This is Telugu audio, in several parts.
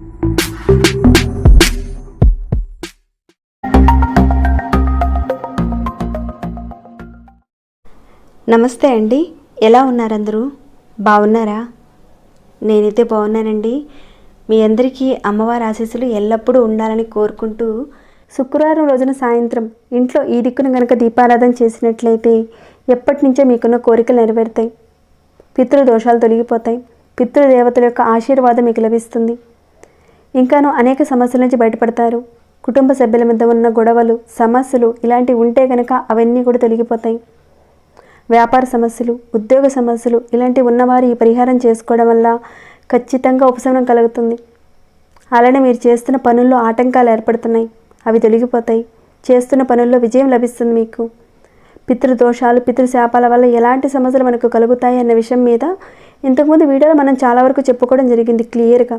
నమస్తే అండి. ఎలా ఉన్నారందరూ? బాగున్నారా? నేనైతే బాగున్నానండి. మీ అందరికీ అమ్మవారి ఆశీస్సులు ఎల్లప్పుడూ ఉండాలని కోరుకుంటూ శుక్రవారం రోజున సాయంత్రం ఇంట్లో ఈ దిక్కున గనక దీపారాధన చేసినట్లయితే ఎప్పటి నుంచో మీకున్న కోరికలు నెరవేరుతాయి. పితృదోషాలు తొలగిపోతాయి. పితృదేవతల యొక్క ఆశీర్వాదం మీకు లభిస్తుంది. ఇంకాను అనేక సమస్యల నుంచి బయటపడతారు. కుటుంబ సభ్యుల మధ్య ఉన్న గొడవలు సమస్యలు ఇలాంటివి ఉంటే కనుక అవన్నీ కూడా తొలగిపోతాయి. వ్యాపార సమస్యలు ఉద్యోగ సమస్యలు ఇలాంటివి ఉన్నవారు ఈ పరిహారం చేసుకోవడం వల్ల ఖచ్చితంగా ఉపశమనం కలుగుతుంది. అలానే మీరు చేస్తున్న పనుల్లో ఆటంకాలు ఏర్పడుతున్నాయి. అవి తొలగిపోతాయి. చేస్తున్న పనుల్లో విజయం లభిస్తుంది మీకు. పితృదోషాలు పితృశాపాల వల్ల ఎలాంటి సమస్యలు మనకు కలుగుతాయి అన్న విషయం మీద ఇంతకుముందు వీడియోలో మనం చాలా వరకు చెప్పుకోవడం జరిగింది క్లియర్గా.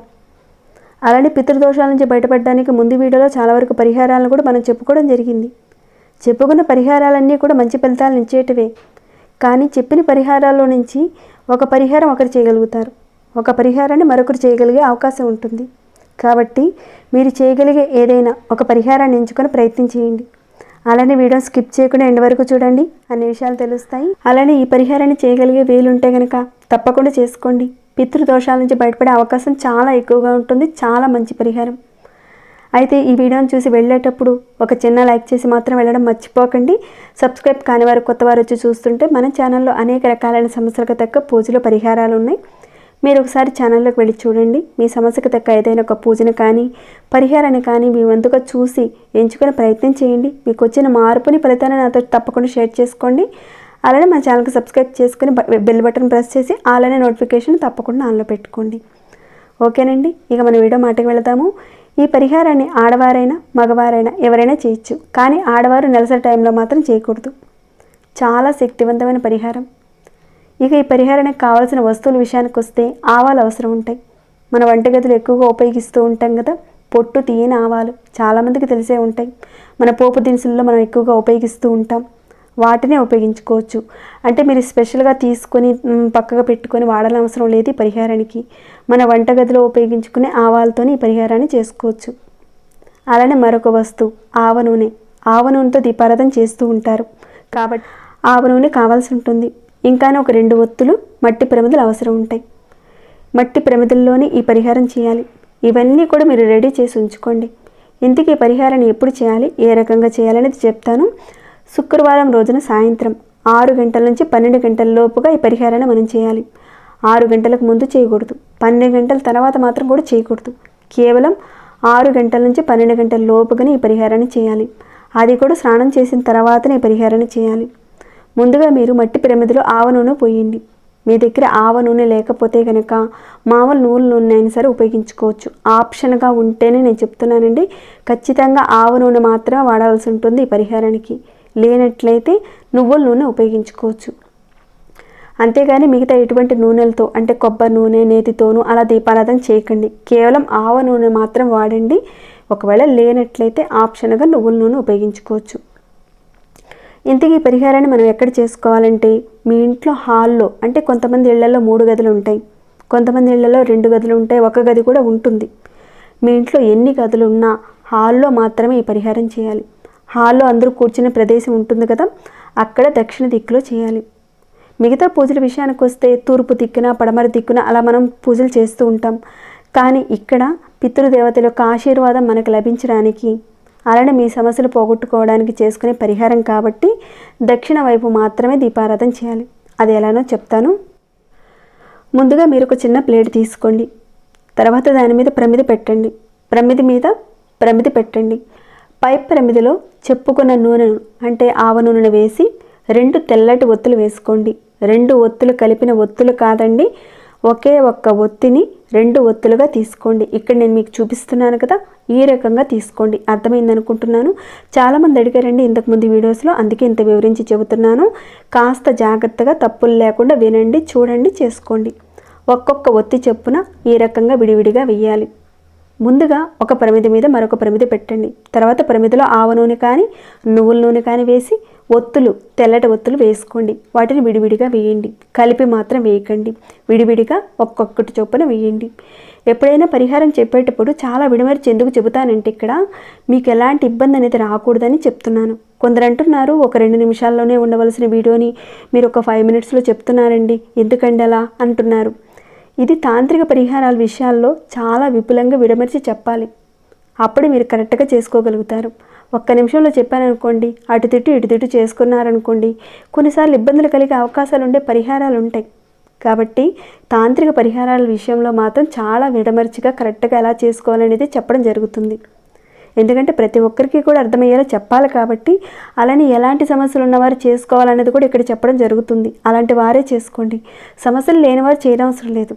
అలానే పితృదోషాల నుంచి బయటపడడానికి ముందు వీడియోలో చాలా వరకు పరిహారాలను కూడా మనం చెప్పుకోవడం జరిగింది. చెప్పుకున్న పరిహారాలన్నీ కూడా మంచి ఫలితాలను ఇచ్చేటివే. కానీ చెప్పిన పరిహారాల్లో నుంచి ఒక పరిహారం ఒకరు చేయగలుగుతారు. ఒక పరిహారాన్ని మరొకరు చేయగలిగే అవకాశం ఉంటుంది. కాబట్టి మీరు చేయగలిగే ఏదైనా ఒక పరిహారాన్ని ఎంచుకొని ప్రయత్నం చేయండి అలానే వీడియో స్కిప్ చేయకుండా ఎండ్ వరకు చూడండి. అన్ని విషయాలు తెలుస్తాయి. అలానే ఈ పరిహారాన్ని చేయగలిగే వీలుంటే కనుక తప్పకుండా చేసుకోండి. పితృదోషాల నుంచి బయటపడే అవకాశం చాలా ఎక్కువగా ఉంటుంది. చాలా మంచి పరిహారం. అయితే ఈ వీడియోని చూసి వెళ్ళేటప్పుడు ఒక చిన్న లైక్ చేసి మాత్రం వెళ్ళడం మర్చిపోకండి. సబ్స్క్రైబ్ కాని వారు కొత్త వారు వచ్చి చూస్తుంటే మన ఛానల్లో అనేక రకాలైన సమస్యలకు తగ్గ పూజలు పరిహారాలు ఉన్నాయి. మీరు ఒకసారి ఛానల్లోకి వెళ్ళి చూడండి. మీ సమస్యకు తగ్గ ఏదైనా ఒక పూజను కానీ పరిహారాన్ని కానీ మీ వంతుగా చూసి ఎంచుకునే ప్రయత్నం చేయండి. మీకు వచ్చిన మార్పుని ఫలితాన్ని నాతో తప్పకుండా షేర్ చేసుకోండి. అలానే మా ఛానల్కి సబ్స్క్రైబ్ చేసుకుని బెల్ బటన్ ప్రెస్ చేసి అలానే నోటిఫికేషన్ తప్పకుండా ఆన్లో పెట్టుకోండి. ఓకేనండి? ఇక మన వీడియో మాటకి వెళదాము. ఈ పరిహారాన్ని ఆడవారైనా మగవారైనా ఎవరైనా చేయొచ్చు. కానీ ఆడవారు నెలసరి టైంలో మాత్రం చేయకూడదు. చాలా శక్తివంతమైన పరిహారం. ఇక ఈ పరిహారానికి కావాల్సిన వస్తువుల విషయానికి వస్తే ఆవాలు అవసరం ఉంటాయి. మన వంటగదిలో ఎక్కువగా ఉపయోగిస్తూ ఉంటాం కదా పొట్టు తీయని ఆవాలు చాలామందికి తెలిసే ఉంటాయి. మన పోపు దినుసుల్లో మనం ఎక్కువగా ఉపయోగిస్తూ ఉంటాం. వాటినే ఉపయోగించుకోవచ్చు. అంటే మీరు స్పెషల్గా తీసుకొని పక్కగా పెట్టుకొని వాడాలని అవసరం లేదు ఈ పరిహారానికి. మన వంటగదిలో ఉపయోగించుకునే ఆవాలతో ఈ పరిహారాన్ని చేసుకోవచ్చు. అలానే మరొక వస్తువు ఆవ నూనె. ఆవ నూనెతో దీపారాధన చేస్తూ ఉంటారు. కాబట్టి ఆవ నూనె కావాల్సి ఉంటుంది. ఇంకానే ఒక రెండు ఒత్తులు మట్టి ప్రమిదలు అవసరం ఉంటాయి. మట్టి ప్రమిదల్లోనే ఈ పరిహారం చేయాలి. ఇవన్నీ కూడా మీరు రెడీ చేసి ఉంచుకోండి. ఇంతకీ ఈ పరిహారాన్ని ఎప్పుడు చేయాలి? ఏ రకంగా చేయాలనేది చెప్తాను. శుక్రవారం రోజున సాయంత్రం ఆరు గంటల నుంచి పన్నెండు గంటల లోపుగా ఈ పరిహారాన్ని మనం చేయాలి. ఆరు గంటలకు ముందు చేయకూడదు. పన్నెండు గంటల తర్వాత మాత్రం కూడా చేయకూడదు. కేవలం ఆరు గంటల నుంచి పన్నెండు గంటల లోపుగానే ఈ పరిహారాన్ని చేయాలి. అది కూడా స్నానం చేసిన తర్వాతనే ఈ పరిహారాన్ని చేయాలి. ముందుగా మీరు మట్టి పిరమిదలో ఆవ నూనె పోయండి. మీ దగ్గర ఆవ నూనె లేకపోతే కనుక మామూలు నూనె నూనె అయినా సరే ఉపయోగించుకోవచ్చు. ఆప్షన్గా ఉంటేనే నేను చెప్తున్నానండి ఖచ్చితంగా ఆవ నూనె మాత్రమే వాడాల్సి ఉంటుంది ఈ పరిహారానికి. లేనట్లయితే నువ్వుల నూనె ఉపయోగించుకోవచ్చు. అంతేగాని మిగతా ఎటువంటి నూనెలతో అంటే కొబ్బరి నూనె నేతితోనూ అలా దీపారాధన చేయకండి. కేవలం ఆవ నూనె మాత్రం వాడండి. ఒకవేళ లేనట్లయితే ఆప్షన్గా నువ్వుల నూనె ఉపయోగించుకోవచ్చు. ఇంతకీ ఈ పరిహారాన్ని మనం ఎక్కడ చేసుకోవాలంటే మీ ఇంట్లో హాల్లో అంటే కొంతమంది ఇళ్ళలో మూడు గదులు ఉంటాయి. కొంతమంది ఇళ్ళలో రెండు గదులు ఉంటాయి ఒక గది కూడా ఉంటుంది. మీ ఇంట్లో ఎన్ని గదులు ఉన్నా హాల్లో మాత్రమే ఈ పరిహారం చేయాలి. హాల్లో అందరూ కూర్చునే ప్రదేశం ఉంటుంది కదా అక్కడ దక్షిణ దిక్కులో చేయాలి. మిగతా పూజల విషయానికి వస్తే తూర్పు దిక్కున పడమర దిక్కున అలా మనం పూజలు చేస్తూ ఉంటాం. కానీ ఇక్కడ పితృదేవతల యొక్క ఆశీర్వాదం మనకు లభించడానికి అలానే మీ సమస్యలు పోగొట్టుకోవడానికి చేసుకునే పరిహారం కాబట్టి దక్షిణ వైపు మాత్రమే దీపారాధన చేయాలి. అది ఎలానో చెప్తాను. ముందుగా మీరు ఒక చిన్న ప్లేట్ తీసుకోండి. తర్వాత దాని మీద ప్రమిది పెట్టండి. ప్రమిది మీద ప్రమిది పెట్టండి. పై ప్రమిదిలో చెప్పుకున్న నూనెను అంటే ఆవ నూనెను వేసి రెండు తెల్లటి ఒత్తులు వేసుకోండి. రెండు ఒత్తులు కలిపిన ఒత్తులు కాదండి ఒకే ఒక్క ఒత్తిని రెండు ఒత్తులుగా తీసుకోండి. ఇక్కడ నేను మీకు చూపిస్తున్నాను కదా ఈ రకంగా తీసుకోండి. అర్థమైంది అనుకుంటున్నాను? చాలామంది అడిగారండి ఇంతకుముందు వీడియోస్లో అందుకే ఇంత వివరించి చెబుతున్నాను. కాస్త జాగ్రత్తగా తప్పులు లేకుండా వినండి చూడండి చేసుకోండి. ఒక్కొక్క ఒత్తి చెప్పున ఈ రకంగా విడివిడిగా వేయాలి ముందుగా ఒక ప్రమిది మీద మరొక ప్రమిది పెట్టండి. తర్వాత ప్రమిదిలో ఆవ నూనె కానీ నువ్వుల నూనె కానీ వేసి ఒత్తులు తెల్లటి ఒత్తులు వేసుకోండి. వాటిని విడివిడిగా వేయండి. కలిపి మాత్రం వేయకండి. విడివిడిగా ఒక్కొక్కటి చొప్పున వేయండి. ఎప్పుడైనా పరిహారం చెప్పేటప్పుడు చాలా విడమరిచి ఎందుకు చెబుతానంటే ఇక్కడ మీకు ఎలాంటి ఇబ్బంది అనేది రాకూడదని చెప్తున్నాను. కొందరు అంటున్నారు ఒక రెండు నిమిషాల్లోనే ఉండవలసిన వీడియోని మీరు ఒక ఫైవ్ మినిట్స్లో చెప్తున్నారండి. ఎందుకండి అలా అంటున్నారు? ఇది తాంత్రిక పరిహారాల విషయాల్లో చాలా విపులంగా విడమరిచి చెప్పాలి. అప్పుడు మీరు కరెక్ట్గా చేసుకోగలుగుతారు. ఒక్క నిమిషంలో చెప్పారనుకోండి అటు తిట్టు ఇటు తిట్టు చేసుకున్నారనుకోండి కొన్నిసార్లు ఇబ్బందులు కలిగే అవకాశాలు ఉండే పరిహారాలు ఉంటాయి. కాబట్టి తాంత్రిక పరిహారాల విషయంలో మాత్రం చాలా విడమర్చిగా కరెక్ట్గా ఎలా చేసుకోవాలనేది చెప్పడం జరుగుతుంది. ఎందుకంటే ప్రతి ఒక్కరికి కూడా అర్థమయ్యేలా చెప్పాలి కాబట్టి అలానే ఎలాంటి సమస్యలు ఉన్నవారు చేసుకోవాలనేది కూడా ఇక్కడ చెప్పడం జరుగుతుంది. అలాంటి వారే చేసుకోండి. సమస్యలు లేనివారు చేయనవసరం లేదు.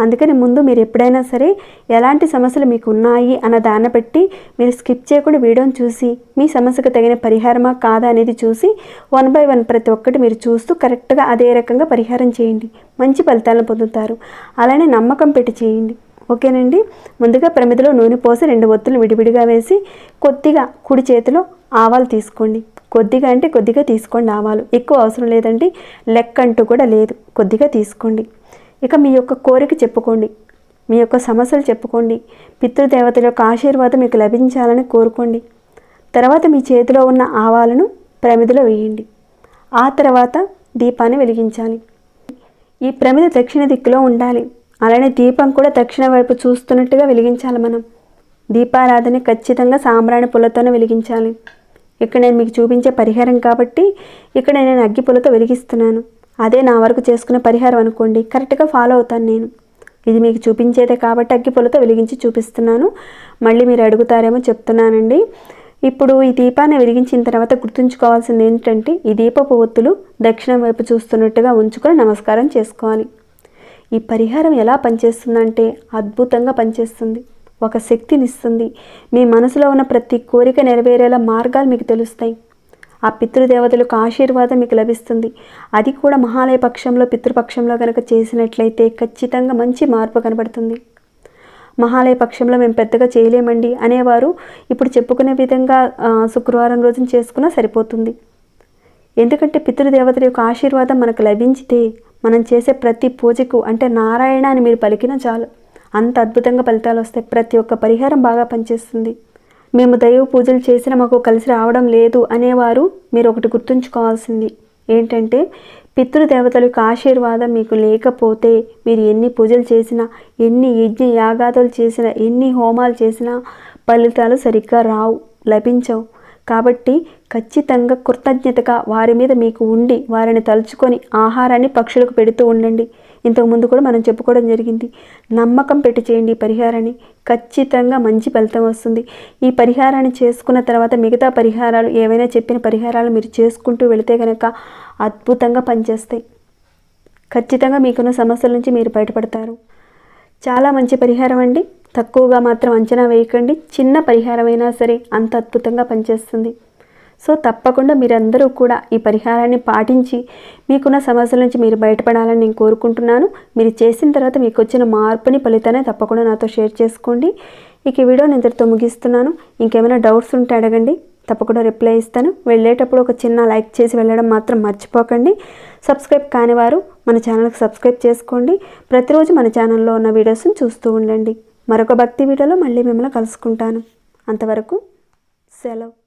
అందుకని ముందు మీరు ఎప్పుడైనా సరే ఎలాంటి సమస్యలు మీకు ఉన్నాయి అన్న దాన్ని బట్టి మీరు స్కిప్ చేయకుండా వీడియోని చూసి మీ సమస్యకు తగిన పరిహారమా కాదా అనేది చూసి వన్ బై వన్ ప్రతి ఒక్కటి మీరు చూస్తూ కరెక్ట్గా అదే రకంగా పరిహారం చేయండి. మంచి ఫలితాలను పొందుతారు. అలానే నమ్మకం పెట్టి చేయండి. ఓకేనండి? ముందుగా ప్రమిదిలో నూనె పోసి రెండు ఒత్తులు విడివిడిగా వేసి కొద్దిగా కుడి చేతిలో ఆవాలు తీసుకోండి. కొద్దిగా అంటే కొద్దిగా తీసుకోండి ఆవాలు. ఎక్కువ అవసరం లేదండి. లెక్క అంటూ కూడా లేదు. కొద్దిగా తీసుకోండి. ఇక మీ యొక్క కోరిక చెప్పుకోండి. మీ యొక్క సమస్యలు చెప్పుకోండి. పితృదేవతల యొక్క ఆశీర్వాదం మీకు లభించాలని కోరుకోండి. తర్వాత మీ చేతిలో ఉన్న ఆవాలను ప్రమిదిలో వేయండి. ఆ తర్వాత దీపాన్ని వెలిగించాలి. ఈ ప్రమిద దక్షిణ దిక్కులో ఉండాలి. అలానే దీపం కూడా దక్షిణ వైపు చూస్తున్నట్టుగా వెలిగించాలి మనం. దీపారాధన ఖచ్చితంగా సాంబ్రాణి పుల్లతోనే వెలిగించాలి. ఇక్కడ నేను మీకు చూపించే పరిహారం కాబట్టి ఇక్కడ నేను అగ్గి పుల్లతో వెలిగిస్తున్నాను. అదే నా వరకు చేసుకునే పరిహారం అనుకోండి. కరెక్ట్గా ఫాలో అవుతాను నేను. ఇది మీకు చూపించేదే కాబట్టి అగ్గి పొలతో వెలిగించి చూపిస్తున్నాను. మళ్ళీ మీరు అడుగుతారేమో చెప్తున్నానండి. ఇప్పుడు ఈ దీపాన్ని వెలిగించిన తర్వాత గుర్తుంచుకోవాల్సింది ఏంటంటే ఈ దీపపు ఒత్తులు దక్షిణం వైపు చూస్తున్నట్టుగా ఉంచుకొని నమస్కారం చేసుకోవాలి. ఈ పరిహారం ఎలా పనిచేస్తుందంటే అద్భుతంగా పనిచేస్తుంది. ఒక శక్తినిస్తుంది. మీ మనసులో ఉన్న ప్రతి కోరిక నెరవేరేలా మార్గాలు మీకు తెలుస్తాయి. ఆ పితృదేవతలకు ఆశీర్వాదం మీకు లభిస్తుంది. అది కూడా మహాలయ పక్షంలో పితృపక్షంలో కనుక చేసినట్లయితే ఖచ్చితంగా మంచి మార్పు కనబడుతుంది. మహాలయ పక్షంలో మేము పెద్దగా చేయలేమండి అనేవారు ఇప్పుడు చెప్పుకునే విధంగా శుక్రవారం రోజున చేసుకున్నా సరిపోతుంది. ఎందుకంటే పితృదేవతల యొక్క ఆశీర్వాదం మనకు లభించితే మనం చేసే ప్రతి పూజకు అంటే నారాయణ అని మీరు పలికినా చాలు. అంత అద్భుతంగా ఫలితాలు వస్తాయి. ప్రతి ఒక్క పరిహారం బాగా పనిచేస్తుంది. మేము దైవ పూజలు చేసినా మాకు కలిసి రావడం లేదు అనేవారు మీరు ఒకటి గుర్తుంచుకోవాల్సింది. ఏంటంటే పితృదేవతల యొక్క ఆశీర్వాదం మీకు లేకపోతే మీరు ఎన్ని పూజలు చేసినా ఎన్ని యజ్ఞ యాగాదులు చేసినా ఎన్ని హోమాలు చేసినా ఫలితాలు సరిగ్గా రావు లభించవు. కాబట్టి ఖచ్చితంగా కృతజ్ఞతగా వారి మీద మీకు ఉండి వారిని తలుచుకొని ఆహారాన్ని పక్షులకు పెడుతూ ఉండండి. ఇంతకుముందు కూడా మనం చెప్పుకోవడం జరిగింది. నమ్మకం పెట్టి చేయండి ఈ పరిహారాన్ని. ఖచ్చితంగా మంచి ఫలితం వస్తుంది. ఈ పరిహారాన్ని చేసుకున్న తర్వాత మిగతా పరిహారాలు ఏవైనా చెప్పిన పరిహారాలు మీరు చేసుకుంటూ వెళితే కనుక అద్భుతంగా పనిచేస్తాయి. ఖచ్చితంగా మీకున్న సమస్యల నుంచి మీరు బయటపడతారు. చాలా మంచి పరిహారం అండి. తక్కువగా మాత్రం అంచనా వేయకండి. చిన్న పరిహారమైనా సరే అంత అద్భుతంగా పనిచేస్తుంది. సో తప్పకుండా మీరందరూ కూడా ఈ పరిహారాన్ని పాటించి మీకున్న సమస్యల నుంచి మీరు బయటపడాలని నేను కోరుకుంటున్నాను. మీరు చేసిన తర్వాత మీకు వచ్చిన మార్పుని ఫలితాన్ని తప్పకుండా నాతో షేర్ చేసుకోండి. ఇక ఈ నేను ఇంతటితో ముగిస్తున్నాను. ఇంకేమైనా డౌట్స్ ఉంటే అడగండి. తప్పకుండా రిప్లై ఇస్తాను. వెళ్ళేటప్పుడు ఒక చిన్న లైక్ చేసి వెళ్ళడం మాత్రం మర్చిపోకండి. సబ్స్క్రైబ్ కానివారు మన ఛానల్కి సబ్స్క్రైబ్ చేసుకోండి. ప్రతిరోజు మన ఛానల్లో ఉన్న వీడియోస్ని చూస్తూ ఉండండి. మరొక భక్తి వీడియోలో మళ్ళీ మిమ్మల్ని కలుసుకుంటాను. అంతవరకు సెలవు.